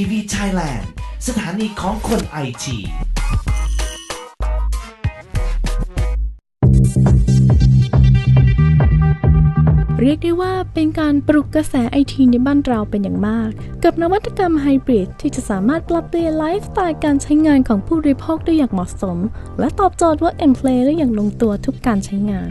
ทีวีไทยแลนด์สถานีของคนไอทีเรียกได้ว่าเป็นการปลุกกระแสไอทีในบ้านเราเป็นอย่างมาก กับนวัตกรรมไฮบริดที่จะสามารถปรับเปลี่ยนไลฟ์สไตล์การใช้งานของผู้บริโภคได้อย่างเหมาะสม และตอบโจทย์ Work and Play ได้อย่างลงตัวทุกการใช้งาน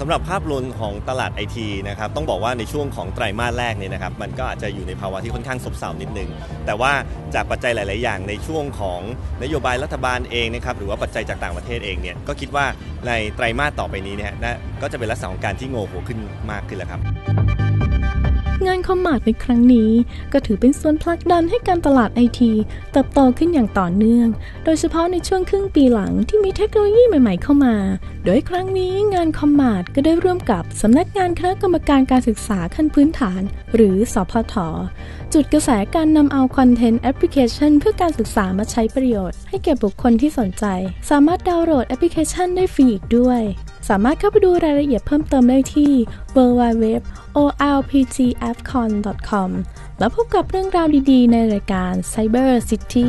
สำหรับภาพรวมของตลาดไอทีนะครับต้องบอกว่าในช่วงของไตรมาสแรกเนี่ยนะครับมันก็อาจจะอยู่ในภาวะที่ค่อนข้างซบเซานิดนึง แต่ว่าจากปัจจัยหลาย ๆ อย่างในช่วงของนโยบายรัฐบาลเองนะครับหรือว่าปัจจัยจากต่างประเทศเองเนี่ยก็คิดว่าในไตรมาสต่อไปนี้เนี่ยนะก็จะเป็นลักษณะของการที่โง่หัวขึ้นมากขึ้นแล้วครับ งานคอมมาดในครั้งนี้ ก็ถือเป็นส่วนผลักดันให้การตลาดไอทีเติบโตขึ้นอย่างต่อเนื่อง โดยเฉพาะในช่วงครึ่งปีหลังที่มีเทคโนโลยีใหม่ๆเข้ามา โดยครั้งนี้งานคอมมาดก็ได้ร่วมกับสำนักงานคณะกรรมการการศึกษาขั้นพื้นฐาน หรือสพทจุดกระแสการนำเอาคอนเทนต์แอปพลิเคชันเพื่อการศึกษามาใช้ประโยชน์ ให้แก่บุคคลที่สนใจ สามารถดาวน์โหลดแอปพลิเคชันได้ฟรีอีกด้วย สามารถเข้าไปดูรายละเอียดเพิ่มเติมได้ที่ www.olpgfcon.com แล้วพบกับเรื่องราวดีๆ ในรายการ Cyber City